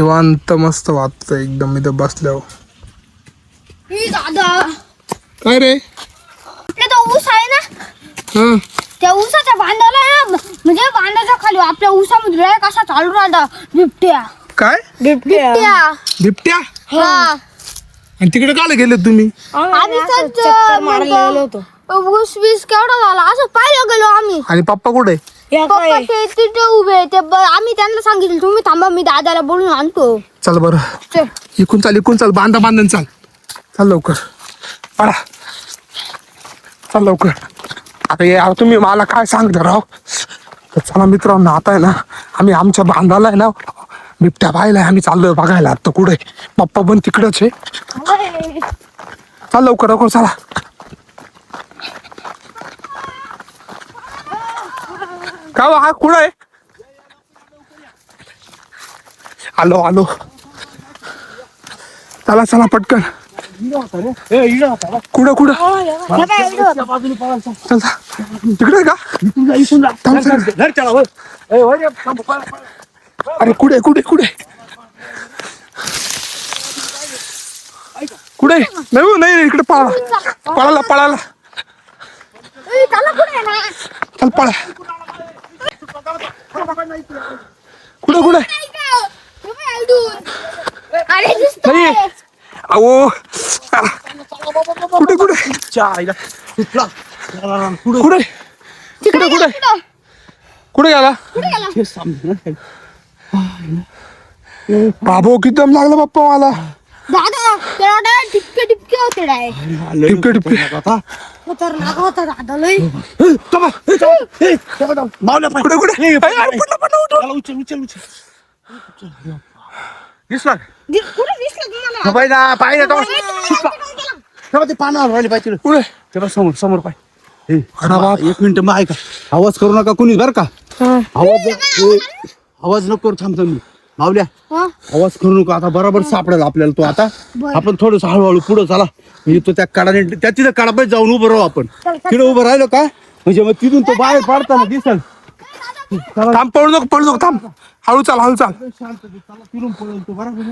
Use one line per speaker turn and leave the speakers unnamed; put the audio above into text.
निवांत मस्त वाटतं एकदम इथं बसल्यावर. काय रे?
तो ऊस आहे ना?
हा.
त्या ऊसाच्या बांधाला ना म्हणजे बांधाच्या खाली आपल्या ऊसामध्ये लय कसा चालू राहता बिबट्या.
काय?
बिबट्या.
बिबट्या.
हा.
आणि तिकडे काल गेले तुम्ही?
आम्ही ऊस वीस केवढा झाला? असं आम्ही
आणि पप्पा कुठे?
पप्पा ते तिथे उभे ते ब- आम्ही त्यांना सांगितलं तुम्ही थांबा मी दादाला बोलून आणतो.
चल बरं.
चल.
इकून चाल इकून चाल बांधा बांधून चाल. चाल लवकर. पळा. चाल लवकर. आता हे तुम्ही मला काय सांगता राव? तर चला मित्रांनो आता आहे ना आम्ही आमच्या बांधाला आहे ना बिबट्या पाहिलाय आम्ही चाललोय बघायला. आता कुठे? पप्पा पण तिकडच आहे. चाल लवकर लवकर चला. का हो, हा कुठं आहे? आलो आलो. चला चला पटकन. कुठं कुठं? चल. तिकडे का. अरे कुठे कुठे कुठे कुठे नाही हो, नाही इकडे पळाला पळाला. पळाला? चल पळा. कुठे कुठे. नाही. अहो. कुठे कुठे? कुठे? कुठे? कुठे गेला
कुठे? गेला?
बाबो किती दम लागला बाप्पा मला.
टिपके होते. डाय
टिपके टिपके
खतरनाक होता दादा लय
कुठे कुठे?
समोर समोर हे,
बाप.
एक मिनिट मग ऐका. आवाज करू नका कोणी बर का? आवाज आवाज नको करू थांब थांब मावल्या
हा?
आवाज करू नका आता बरोबर सापडेल आपल्याला तो आता. आपण थोडस हळूहळू पुढे चला. म्हणजे तो त्या काडाने त्या तिथं काडापाय जाऊन उभं राहू आपण. तिथे उभं राहिलो का? म्हणजे मग तिथून तो बाहेर पडताना दिसल.
थांब पळू नको पळू नको थांब. हळू चाल हळू चाल.
शांत तिरून पळेल तो बरोबर